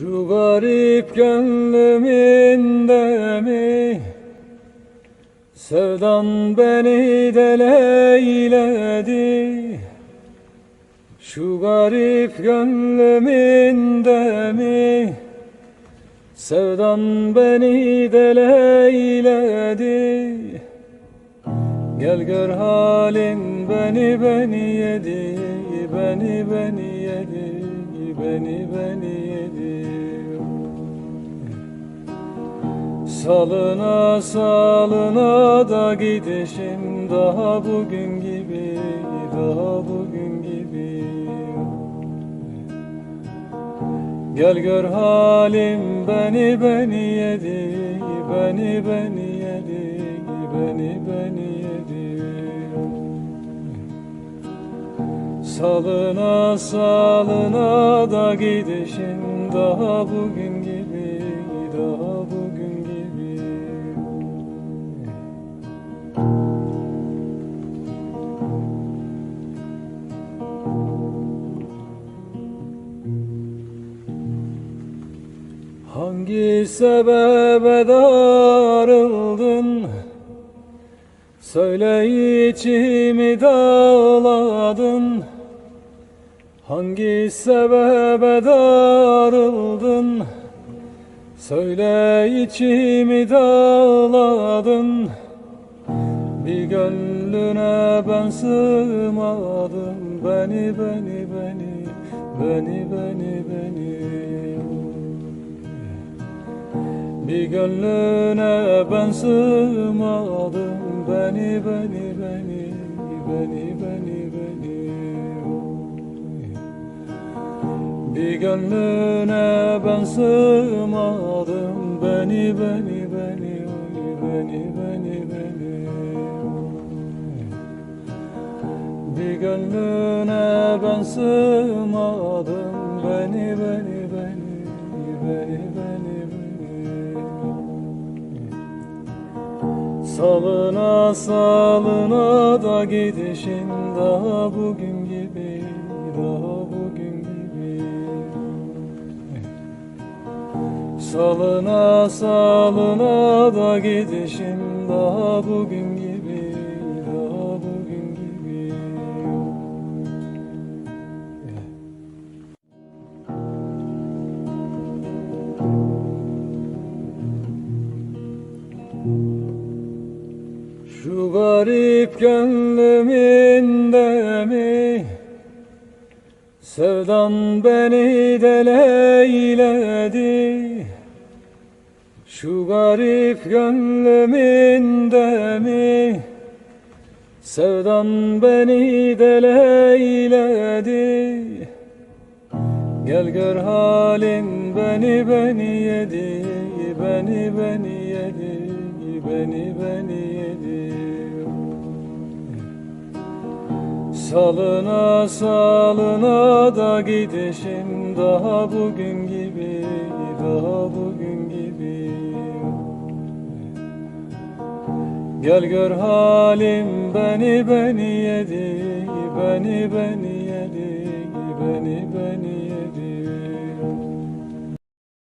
Şu garip gönlümünde mi Sevdan beni deleyledi. Şu garip gönlümünde mi Sevdan beni deleyledi. Gel gör halin beni beni yedi Beni beni yedi Beni beni yedi. Salına salına da gidişim. Daha bugün gibi Daha bugün gibi. Gel gör halim beni beni yedi. Beni beni yedi. Beni beni Salına salına da gidişin. Daha bugün gibi Daha bugün gibi. Hangi sebebe darıldın? Söyle içimi dağladın Hangi sebebe darıldın? Söyle içimi dağladın. Bir gönlüne ben sığmadım. Beni beni beni Beni beni beni. Bir gönlüne ben sığmadım. Beni beni beni Beni beni Bir gönlüne ben sığmadım. Beni beni beni Beni beni beni. Bir gönlüne ben sığmadım. Beni beni beni Beni beni beni. Salına salına da gidişin. Daha bugün gibi daha Salına salına da gidişin daha bugün gibi daha bugün gibi. Şu garip gönlümünde mi Sevdan beni deleyledi Şu garip gönlümünde mi Sevdan beni deleyledi Gel gör halin beni beni yedi Beni beni yedi Beni beni yedi. Salına salına da gidişim Daha bugün gibi Daha bugün gibi Gel gör halim beni beni yedi Beni beni yedi Beni beni